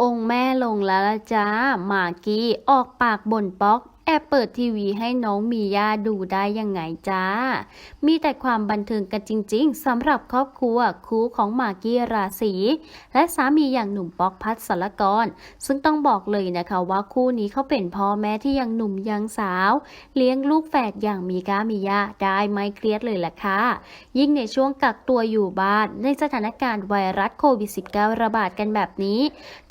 องค์แม่ลงแล้วละจ้าหมากี้ออกปากบ่นป๊อกแอบเปิดทีวีให้น้องมีย่าดูได้ยังไงจ้า มีแต่ความบันเทิงกันจริงๆสำหรับครอบครัวคู่ของมากกี้ราศีและสามีอย่างหนุ่มป๊อกพัฒสรกร ซึ่งต้องบอกเลยนะคะว่าคู่นี้เขาเป็นพ่อแม่ที่ยังหนุ่มยังสาว เลี้ยงลูกแฝดอย่างมีก้ามีย่าได้ไม่เครียดเลยล่ะค่ะ ยิ่งในช่วงกักตัวอยู่บ้านในสถานการณ์ไวรัสโควิด -19 ระบาดกันแบบนี้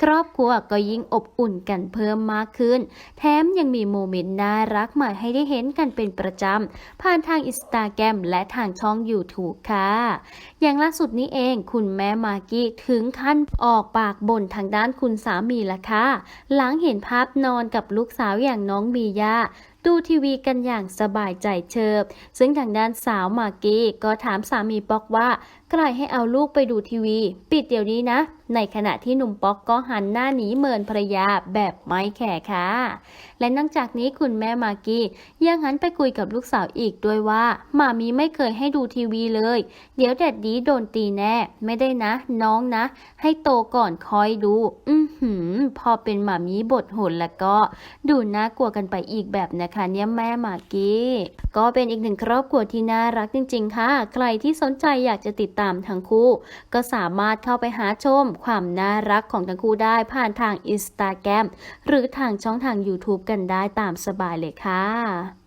ครอบครัวก็ยิ่งอบอุ่นกันเพิ่มมากขึ้น แถมยังมีโมเมนต์น่ารักใหม่ให้ได้เห็นกันเป็นประจำ ผ่านทางอินสตาแกรมและทางช่อง YouTube ค่ะ อย่างล่าสุดนี้เองคุณแม่มากกี้ถึงขั้นออกปากบ่นทางด้านคุณสามีละค่ะ หลังเห็นภาพนอนกับลูกสาวอย่างน้องมียา ดูทีวีกันอย่างสบายใจเชิบ ซึ่งทางด้านสาวมากกี้ก็ถามสามีป๊อกว่าใครให้เอาลูกไปดูทีวี ปิดเดี๋ยวนี้นะ ในขณะที่หนุ่มป๊อกก็หันหน้าหนีเมินภรรยาแบบไม่แข่ค่ะ และนอกจากนี้คุณแม่มากกี้ยังหันไปคุยกับลูกสาวอีกด้วยว่าหมามีไม่เคยให้ดูทีวีเลย เดี๋ยวแดดดีโดนตีแน่ ไม่ได้นะ น้องนะ ให้โตก่อนคอยดู อือหือ พอเป็นหมามีบทโหดแล้วก็ ดูน่ากลัวกันไปอีกแบบนะนะคะเนี่ยแม่มากกี้ก็เป็นอีกหนึ่งครอบครัวที่น่ารักจริง ๆ ค่ะ ใครที่สนใจอยากจะติดตามทั้งคู่ ก็สามารถเข้าไปหาชมความน่ารักของทั้งคู่ได้ผ่านทางอินสตาแกรมหรือทางช่องทาง YouTube กันได้ตามสบายเลยค่ะ